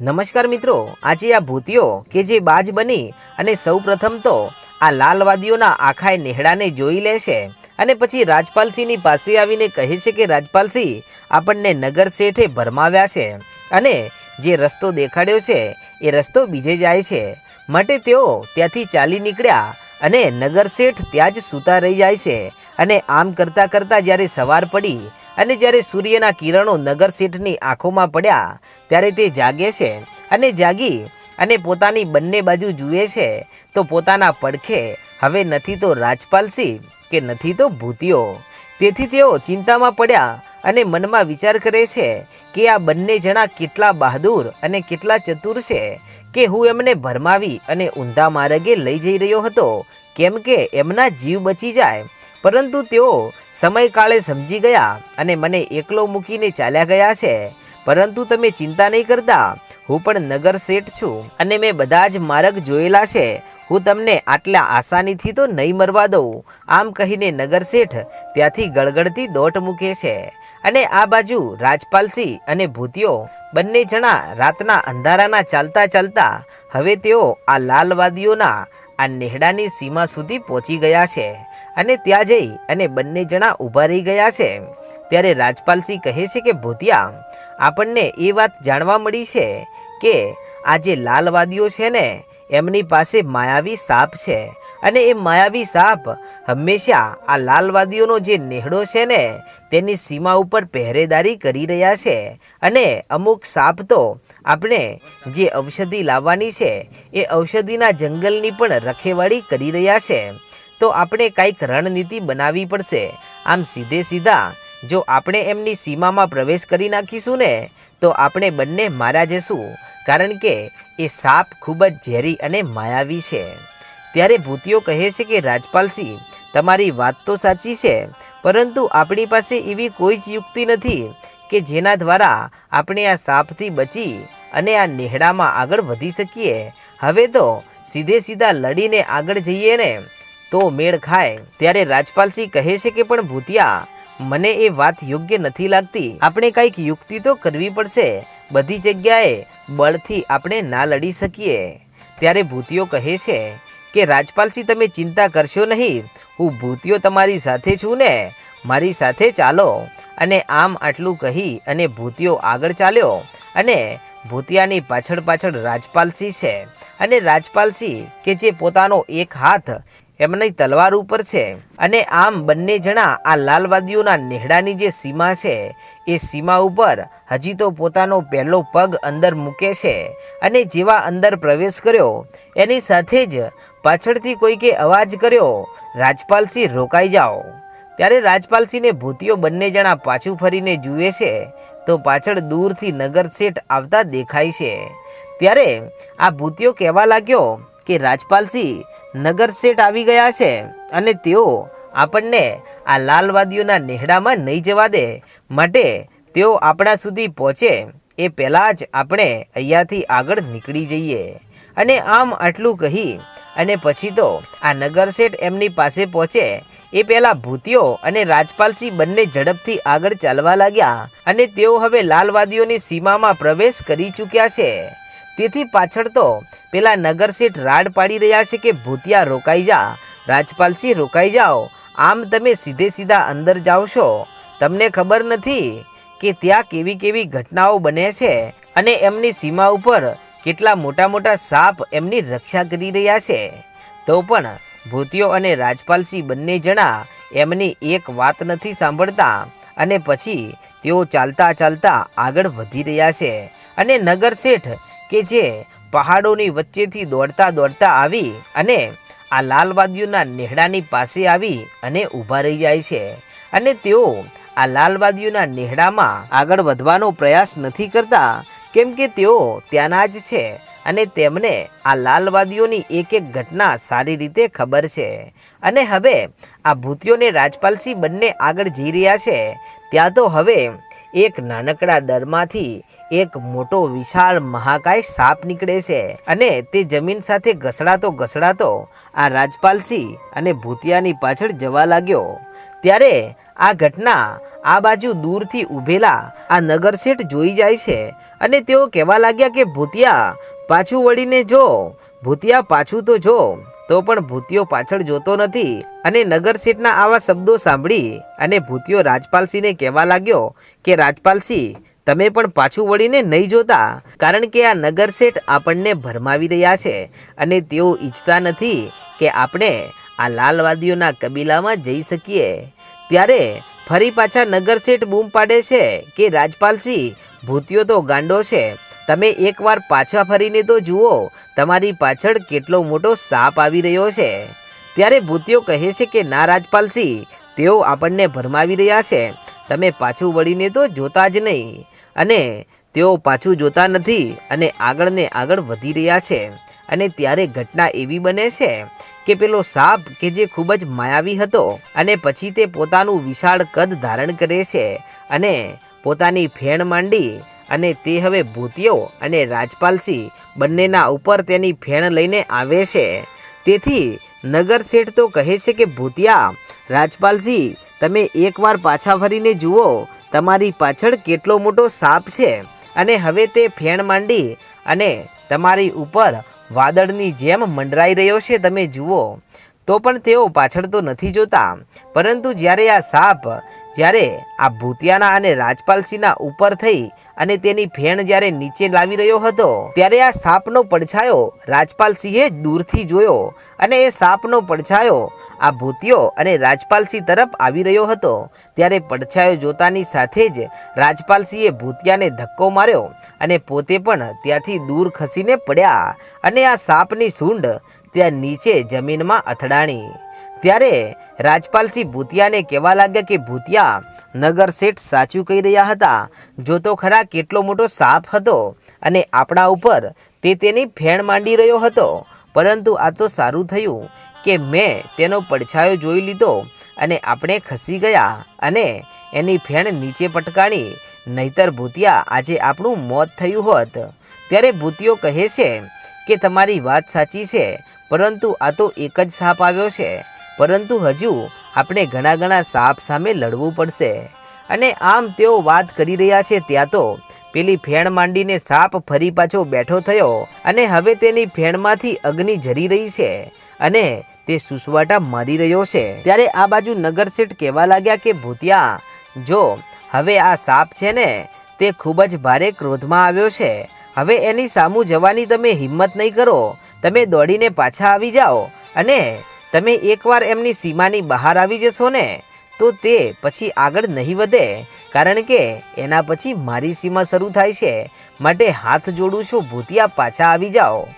નમસ્કાર મિત્રો, આજે આ ભૂતિઓ કે જે બાજ બની અને સૌપ્રથમ તો આ લાલવાદીઓના આખાય નેહડાને જોઈ લે છે અને પછી રાજપાલસિંહની પાસે આવીને કહે છે કે રાજપાલસિંહ આપણને નગર શેઠે ભરમાવ્યા છે અને જે રસ્તો દેખાડ્યો છે એ રસ્તો બીજે જાય છે. માટે તેઓ ત્યાંથી ચાલી નીકળ્યા અને નગરશેઠ ત્યાં જ સૂતા રહી જાય છે અને આમ કરતાં કરતાં જ્યારે સવાર પડી અને જ્યારે સૂર્યના કિરણો નગરશેઠની આંખોમાં પડ્યા ત્યારે તે જાગે છે અને જાગી અને પોતાની બંને બાજુ જુએ છે તો પોતાના પડખે હવે નથી તો રાજપાલસિંહ કે નથી તો ભૂતિઓ તેથી તેઓ ચિંતામાં પડ્યા અને મનમાં વિચાર કરે છે કે આ બંને જણા કેટલા બહાદુર અને કેટલા ચતુર છે કે હું એમને ભરમાવી અને ઊંધા માર્ગે લઈ જઈ રહ્યો હતો. કેમ કે એમના જીવ બચી જાય. પરંતુ તેઓ સમયકાળે સમજી ગયા અને મને એકલો મૂકીને ચાલ્યા ગયા છે. પરંતુ તમે ચિંતા નહીં કરતા. હું પણ નગર શેઠ છું અને મેં બધા જ માર્ગ જોયેલા છે. હું તમને આટલા આસાનીથી તો નહીં મરવા દઉં. આમ કહીને નગરશેઠ ત્યાંથી ગળગળતી દોટ મૂકે છે. અને આ બાજુ રાજપાલસિંહ અને ભૂતિઓ બંને જણા રાતના અંધારાના ચાલતા ચાલતા હવે તેઓ આ લાલવાદીઓના આ નેહડાની સીમા સુધી પહોંચી ગયા છે. અને ત્યાં જઈ અને બંને જણા ઊભા રહી ગયા છે. ત્યારે રાજપાલસિંહ કહે છે કે, ભૂતિયા, આપણને એ વાત જાણવા મળી છે કે આ જે લાલવાદીઓ છે ને એમની પાસે માયાવી સાપ છે અને એ માયાવી સાપ હંમેશા આ લાલવાદીઓનો જે નેહડો છે ને, તેની સીમા ઉપર પહેરેદારી કરી રહ્યા છે. અને અમુક સાપ તો આપણે જે ઔષધિ લાવવાની છે, એ ઔષધિના જંગલની પણ રખેવાળી કરી રહ્યા છે. તો આપણે કાંઈક રણનીતિ બનાવવી પડશે. આમ સીધે સીધા જો આપણે એમની સીમામાં પ્રવેશ કરી નાખીશું ને, તો આપણે બંને મારા જશું, કારણ કે એ સાપ ખૂબ જ ઝેરી અને માયાવી છે. ત્યારે ભૂતિઓ કહે છે કે, રાજપાલસિંહ, તમારી વાત તો સાચી છે, પરંતુ આપણી પાસે એવી કોઈ જ યુક્તિ નથી કે જેના દ્વારા આપણે આ સાપથી બચી અને આ નેહડામાં આગળ વધી શકીએ. હવે તો સીધે સીધા લડીને આગળ જઈએ ને, તો મેળ ખાય. ત્યારે રાજપાલસિંહ કહે છે કે, પણ ભૂતિયા મને એ વાત યોગ્ય નથી લાગતી. આપણે કંઈક યુક્તિ તો કરવી પડશે. બધી જગ્યાએ બળથી આપણે ના લડી શકીએ. ત્યારે ભૂતિઓ કહે છે કે રાજપાલસિંહ તમે ચિંતા કરશો નહીં. હું ભૂતિઓ તમારી સાથે છું ને. મારી સાથે ચાલો. અને આમ આટલું કહી અને ભૂતિઓ આગળ ચાલ્યો. અને ભૂતિયાની પાછળ પાછળ રાજપાલસિંહ છે. અને રાજપાલસિંહ કે જે પોતાનો એક હાથ એમની તલવાર ઉપર છે. અને આમ બંને જણા આ લાલવાદીઓના નેહડાની જે સીમા છે, એ સીમા ઉપર હજી તો પોતાનો પહેલો પગ અંદર મૂકે છે અને જેવા અંદર પ્રવેશ કર્યો, એની સાથે જ પાછળથી કોઈકે અવાજ કર્યો, રાજપાલસિંહ, રોકાઈ જાઓ. ત્યારે રાજપાલસિંહને ભૂતિઓ બંને જણા પાછું ફરીને જુએ છે, તો પાછળ દૂરથી નગર શેઠ આવતા દેખાય છે. ત્યારે આ ભૂતિઓ કહેવા લાગ્યો કે રાજપાલસિંહ નગર શેઠ આવી ગયા છે અને તેઓ આપણને આ લાલવાદીઓના નેહડામાં નહીં જવા દે. માટે તેઓ આપણા સુધી પહોંચે એ પહેલાં જ આપણે અહીંયાથી આગળ નીકળી જઈએ. અને આમ આટલું કહી અને પછી તો આ નગરસેઠ એમની પાસે પહોંચે એ પહેલાં ભૂતિયો અને રાજપાલસિંહ બંને ઝડપથી આગળ ચાલવા લાગ્યા અને તેઓ હવે લાલવાદીઓની સીમામાં પ્રવેશ કરી ચૂક્યા છે. તેથી પાછળ તો પેલા નગરશેઠ રાડ પાડી રહ્યા છે કે ભૂતિયા રોકાઈ જા રાજપાલસિંહ રોકાઈ જાઓ, આમ તમે સીધે સીધા અંદર જાઓ છો. તમને ખબર નથી કે ત્યાં કેવી કેવી ઘટનાઓ બને છે અને એમની સીમા ઉપર કેટલા મોટા મોટા સાપ એમની રક્ષા કરી રહ્યા છે. તો પણ ભૂતિયો અને રાજપાલસિંહ બંને જણા એમની એક વાત નથી સાંભળતા અને પછી તેઓ ચાલતા ચાલતા આગળ વધી રહ્યા છે. અને નગર શેઠ કે જે પહાડોની વચ્ચેથી દોડતા દોડતા આવી અને આ લાલવાદીઓના નેહડાની પાસે આવી અને ઊભા રહી જાય છે. અને તેઓ આ લાલવાદીઓના નેહડામાં આગળ વધવાનો પ્રયાસ નથી કરતા, કેમ કે તેઓ ત્યાંના જ છે અને તેમને આ લાલવાદીઓની એક એક ઘટના સારી રીતે ખબર છે. અને હવે આ ભૂતિઓને રાજપાલસિંહ બંને આગળ જઈ રહ્યા છે. ત્યાં તો હવે એક નાનકડા દરમાંથી એક મોટો વિશાળ મહાકાય સાપ નીકળે છે અને તે જમીન સાથે ઘસડાતો ઘસડાતો આ રાજપાલસિંહ અને ભૂતિયાની પાછળ જવા લાગ્યો. ત્યારે આ ઘટના આ બાજુ દૂરથી ઊભેલા આ નગરશેઠ જોઈ જાય છે અને તેઓ કહેવા લાગ્યા કે, ભૂતિયા, પાછું વળીને જો. ભૂતિયા, પાછું તો જો. તો પણ ભૂતિયો પાછળ જોતો નથી અને નગરશેઠના આવા શબ્દો સાંભળી અને ભૂતિયો રાજપાલસિંહને કહેવા લાગ્યો કે રાજપાલસિંહ તમે પણ પાછું વળીને નહીં જોતા, કારણ કે આ નગરશેઠ આપણને ભરમાવી રહ્યા છે અને તેઓ ઈચ્છતા નથી કે આપણે આ લાલવાદીઓના કબીલામાં જઈ શકીએ. ત્યારે ફરી પાછા નગરશેઠ બૂમ પાડે છે કે, રાજપાલસિંહ, ભૂતિયો તો ગાંડો છે. તમે એકવાર પાછા ફરીને તો જુઓ, તમારી પાછળ કેટલો મોટો સાપ આવી રહ્યો છે. ત્યારે ભૂતિયો કહે છે કે, ના રાજપાલસિંહ, તેઓ આપણને ભરમાવી રહ્યા છે. તમે પાછું વળીને તો જોતા જ નહીં. અને તેઓ પાછું જોતા નથી અને આગળને આગળ વધી રહ્યા છે. અને ત્યારે ઘટના એવી બને છે કે પેલો સાપ કે જે ખૂબ જ માયાવી હતો અને પછી તે પોતાનું વિશાળ કદ ધારણ કરે છે અને પોતાની ફેણ માંડી અને તે હવે ભૂતિયો અને રાજપાલસિંહ બંનેના ઉપર તેની ફેણ લઈને આવે છે. તેથી નગર શેઠ તો કહે છે કે, ભૂતિયા રાજપાલસિંહ તમે એકવાર પાછા ફરીને જુઓ તમારી પાછળ કેટલો મોટો સાપ છે અને હવે તે ફેણ માંડી અને તમારી ઉપર વાદળની જેમ મંડરાઈ રહ્યો છે, તમે જુઓ. તો પણ તેઓ પાછળ તો નથી જોતા, પરંતુ જ્યારે આ સાપ જ્યારે આ ભૂતિયાના અને રાજપાલસિંહના ઉપર થઈ અને તેની ફેણ જ્યારે નીચે લાવી રહ્યો હતો, ત્યારે આ સાપનો પડછાયો રાજપાલસિંહે દૂરથી જોયો અને એ સાપનો પડછાયો આ ભૂતિયો અને રાજપાલસિંહ તરફ આવી રહ્યો હતો. ત્યારે પડછાયો જોતાની સાથે જ રાજપાલસિંહે ભૂતિયાને ધક્કો માર્યો અને પોતે પણ ત્યાંથી દૂર ખસીને પડ્યા અને આ સાપની સૂંઢ ત્યાં નીચે જમીનમાં અથડાણી. ત્યારે રાજપાલસિંહ ભૂતિયાને કહેવા લાગ્યા કે, ભૂતિયા, નગર શેઠ સાચું કહી રહ્યા હતા. જો તો ખરા કેટલો મોટો સાપ હતો અને આપણા ઉપર તે તેની ફેણ માંડી રહ્યો હતો. પરંતુ આ તો સારું થયું કે મેં તેનો પડછાયો જોઈ લીધો અને આપણે ખસી ગયા અને એની ફેણ નીચે પટકાણી. નહીતર ભૂતિયા, આજે આપણું મોત થયું હોત. ત્યારે ભૂતિયો કહે છે કે, તમારી વાત સાચી છે, પરંતુ આ તો એક જ સાપ આવ્યો છે. પરંતુ હજુ આપણે ઘણા ઘણા સાપ સામે લડવું પડશે. અને આમ તેઓ વાત કરી રહ્યા છે ત્યાં તો પેલી ફેણ માંડીને સાપ ફરી પાછો બેઠો થયો અને હવે તેની ફેણમાંથી અગ્નિ જરી રહી છે અને તે સુસવાટા મારી રહ્યો છે. ત્યારે આ બાજુ નગરશેઠ કહેવા લાગ્યા કે, ભૂતિયા, જો હવે આ સાપ છે ને, તે ખૂબ જ ભારે ક્રોધમાં આવ્યો છે. હવે એની સામું જવાની તમે હિંમત નહીં કરો. તમે દોડીને પાછા આવી જાઓ અને તમે એકવાર એમની સીમાની બહાર આવી જશો ને, તો તે પછી આગળ નહીં વધે, કારણ કે એના પછી મારી સીમા શરૂ થાય છે. માટે હાથ જોડું છું, ભૂતિયા પાછા આવી જાઓ.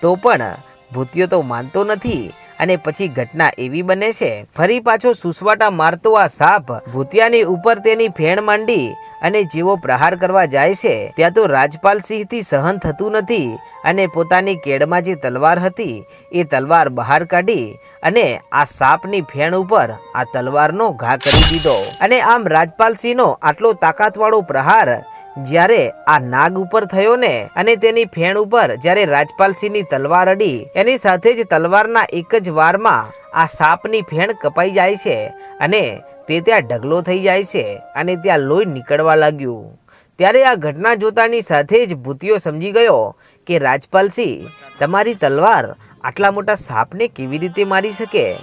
તો પણ ભૂતિયો તો માનતો નથી. અને પછી ઘટના એવી બને છે, ફરી પાછો સુસવાટા મારતો આ સાપ. ભૂતિયાની ઉપર તેની ફેણ માંડી અને જેવો પ્રહાર કરવા જાય છે, ત્યાં તો રાજપાલસિંહથી સહન થતું નથી અને પોતાની કેડમાં જે તલવાર હતી, એ તલવાર બહાર કાઢી અને આ સાપની ફેણ ઉપર આ તલવારનો ઘા કરી દીધો. અને આમ રાજપાલસિંહનો આટલો તાકાતવાળો પ્રહાર જ્યારે આ નાગ ઉપર થયો ને, અને તેની ફેણ ઉપર જ્યારે રાજપાલસિંહની તલવાર અડી, એની સાથે જ તલવારના એક જ વારમાં આ સાપની ફેણ કપાઈ જાય છે અને તે ત્યાં ઢગલો થઈ જાય છે અને ત્યાં લોહી નીકળવા લાગ્યું. ત્યારે આ ઘટના જોતાની સાથે જ ભૂતિયો સમજી ગયો કે રાજપાલસિંહ તમારી તલવાર આટલા મોટા સાપને કેવી રીતે મારી શકે?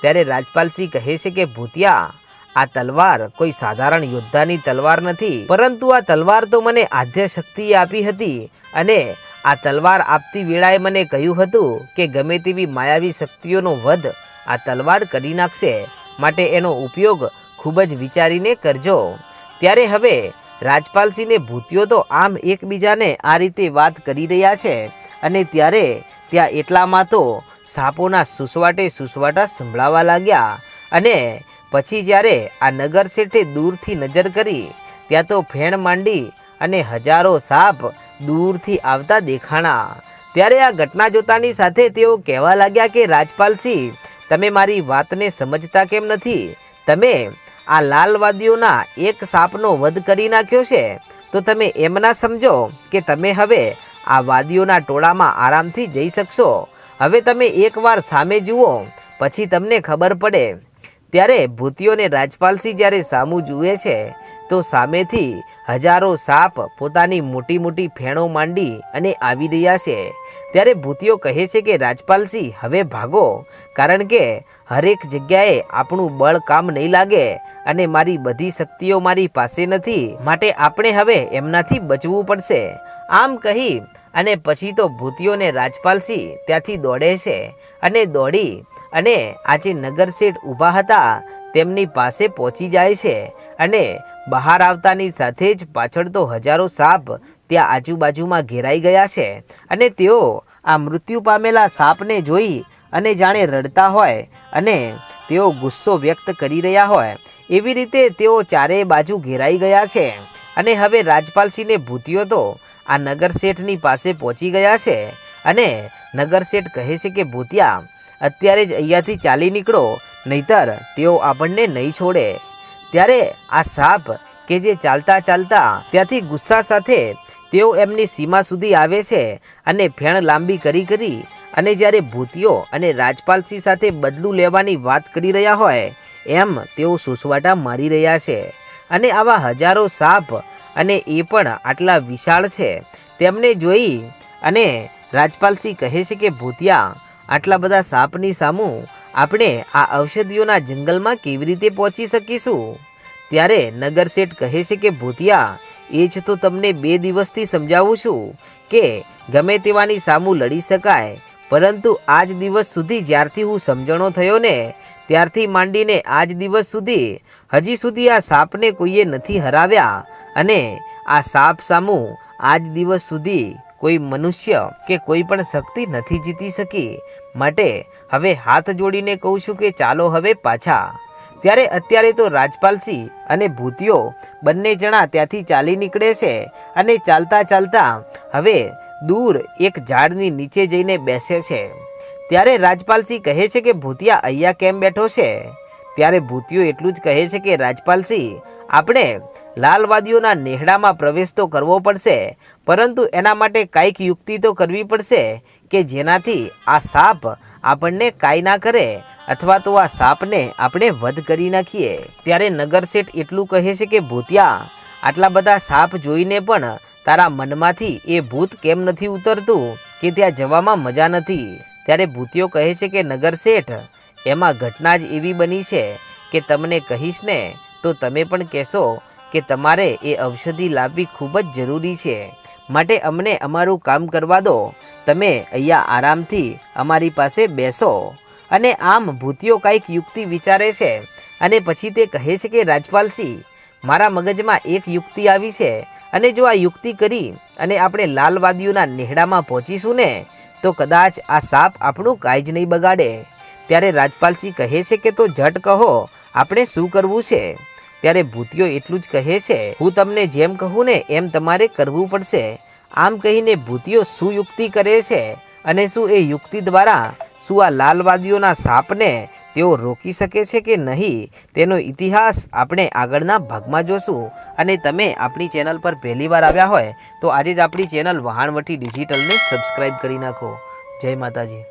ત્યારે રાજપાલસિંહ કહે છે કે, ભૂતિયા આ તલવાર કોઈ સાધારણ યોદ્ધાની તલવાર નથી, પરંતુ આ તલવાર તો મને આદ્ય શક્તિએ આપી હતી અને આ તલવાર આપતી વેળાએ મને કહ્યું હતું કે ગમે તેવી માયાવી શક્તિઓનો વધ આ તલવાર કરી નાખશે, માટે એનો ઉપયોગ ખૂબ જ વિચારીને કરજો. ત્યારે હવે રાજપાલસિંહને ભૂતિયો તો આમ એકબીજાને આ રીતે વાત કરી રહ્યા છે અને ત્યારે ત્યાં એટલામાં તો સાપોના સુસવાટે સુસવાટા સંભળાવા લાગ્યા અને પછી જ્યારે આ નગર શેઠે દૂરથી નજર કરી, ત્યાં તો ફેણ માંડી અને હજારો સાપ દૂરથી આવતા દેખાણા. ત્યારે આ ઘટના જોતાની સાથે તેઓ કહેવા લાગ્યા કે, રાજપાલસિંહ, તમે મારી વાતને સમજતા કેમ નથી? તમે આ લાલવાદીઓના એક સાપનો વધ કરી નાખ્યો છે. તો તમે એમ ના સમજો કે તમે હવે આ વાદીઓના ટોળામાં આરામથી જઈ શકશો. હવે તમે એકવાર સામે જુઓ, પછી તમને ખબર પડે. ત્યારે ભૂતિઓને રાજપાલસિંહ જ્યારે સામું જુએ છે, તો સામેથી હજારો સાપ પોતાની મોટી મોટી ફેણો માંડી અને આવી રહ્યા છે. ત્યારે ભૂતિઓ કહે છે કે, રાજપાલસિંહ, હવે ભાગો, કારણ કે હરેક જગ્યાએ આપણું બળ કામ નહીં લાગે અને મારી બધી શક્તિઓ મારી પાસે નથી. માટે આપણે હવે એમનાથી બચવું પડશે. આમ કહી અને પછી તો ભૂતિઓને રાજપાલસિંહ ત્યાંથી દોડે છે અને દોડી અને આજે નગરશેઠ ઊભા હતા, તેમની પાસે પહોંચી જાય છે અને બહાર આવતાની સાથે જ પાછળ તો હજારો સાપ ત્યાં આજુબાજુમાં ઘેરાઈ ગયા છે અને તેઓ આ મૃત્યુ પામેલા સાપને જોઈ અને જાણે રડતા હોય અને તેઓ ગુસ્સો વ્યક્ત કરી રહ્યા હોય. એવી રીતે તેઓ ચારેય બાજુ ઘેરાઈ ગયા છે. અને હવે રાજપાલસિંહને ભૂતિયો તો આ નગરશેઠની પાસે પહોંચી ગયા છે. અને નગરશેઠ કહે છે કે, ભૂતિયા, અત્યારે જ અહીંયાથી ચાલી નીકળો, નહીતર તેઓ આપણને નહીં છોડે. ત્યારે આ સાપ કે જે ચાલતા ચાલતા ત્યાંથી ગુસ્સા સાથે તેઓ એમની સીમા સુધી આવે છે અને ફેણ લાંબી કરી કરી અને જ્યારે ભૂતિયો અને રાજપાલસિંહ સાથે બદલું લેવાની વાત કરી રહ્યા હોય, એમ તેઓ સુસવાટા મારી રહ્યા છે. અને આવા હજારો સાપ અને એ પણ આટલા વિશાળ છે. તેમને જોઈ અને રાજપાલસિંહ કહે છે કે, ભૂતિયા, આટલા બધા સાપની સામું આપણે આ ઔષધિઓના જંગલમાં કેવી રીતે પહોંચી શકીશું? ત્યારે નગરશેઠ કહે છે કે, ભૂતિયા, એ જ તો તમને બે દિવસથી સમજાવું છું કે ગમે તેવાની સામું લડી શકાય, પરંતુ આજ દિવસ સુધી જ્યારથી હું સમજણો થયો ને ત્યારથી માંડીને આજ દિવસ સુધી હજી સુધી આ સાપને કોઈએ નથી હરાવ્યા અને આ સાપ સામું આજ દિવસ સુધી કોઈ મનુષ્ય કે કોઈ પણ શક્તિ નથી જીતી શકી. માટે હવે હાથ જોડીને કહું છું કે ચાલો હવે પાછા. ત્યારે અત્યારે તો રાજપાલસિંહ અને ભૂતિયો બંને જણા ત્યાંથી ચાલી નીકળે છે અને ચાલતા ચાલતા હવે દૂર એક ઝાડની નીચે જઈને બેસે છે. ત્યારે રાજપાલસિંહ કહે છે કે ભૂતિયા અહીંયા કેમ બેઠો છે? ત્યારે ભૂતિયો એટલું જ કહે છે કે રાજપાલસિંહ, આપણે લાલવાદીઓના નેહડામાં પ્રવેશ તો કરવો પડશે, પરંતુ એના માટે કાંઈક યુક્તિ તો કરવી પડશે કે જેનાથી આ સાપ આપણને કાંઈ ના કરે અથવા તો આ સાપને આપણે વધ કરી નાખીએ. ત્યારે નગરશેઠ એટલું કહે છે કે ભૂતિયા, આટલા બધા સાપ જોઈને પણ તારા મનમાંથી એ ભૂત કેમ નથી ઉતરતું કે ત્યાં જવામાં મજા નથી? ત્યારે ભૂતિયો કહે છે કે, નગર શેઠ, એમાં ઘટના જ એવી બની છે કે તમને કહીશ ને, તો તમે પણ કહેશો કે તમારે એ ઔષધિ લાવવી ખૂબ જ જરૂરી છે. માટે અમને અમારું કામ કરવા દો. તમે અહીંયા આરામથી અમારી પાસે બેસો. અને આમ ભૂતિયો કાંઈક યુક્તિ વિચારે છે અને પછી તે કહે છે કે, રાજપાલસિંહ, મારા મગજમાં એક યુક્તિ આવી છે. અને જો આ યુક્તિ કરી અને આપણે લાલવાદીઓના નેહડામાં પહોંચીશું ને તો કદાચ આ સાપ આપણું કાંઈ જ નહીં બગાડે. ત્યારે રાજપાલસિંહ કહે છે કે તો ઝટ કહો, આપણે શું કરવું છે? ત્યારે ભૂતિયો એટલું જ કહે છે, હું તમને જેમ કહું ને એમ તમારે કરવું પડશે. આમ કહીને ભૂતિયો શું યુક્તિ કરે છે. અને શું એ યુક્તિ દ્વારા, શું આ લાલવાદીઓના સાપને તેઓ રોકી શકે છે કે નહીં, તેનો ઇતિહાસ આપણે આગળના ભાગમાં જોશું. અને તમે આપણી ચેનલ પર પહેલી વાર આવ્યા હોય, તો આજે જ આપણી ચેનલ વહાણવટી ડિજિટલને સબસ્ક્રાઈબ કરી નાખો. જય માતાજી.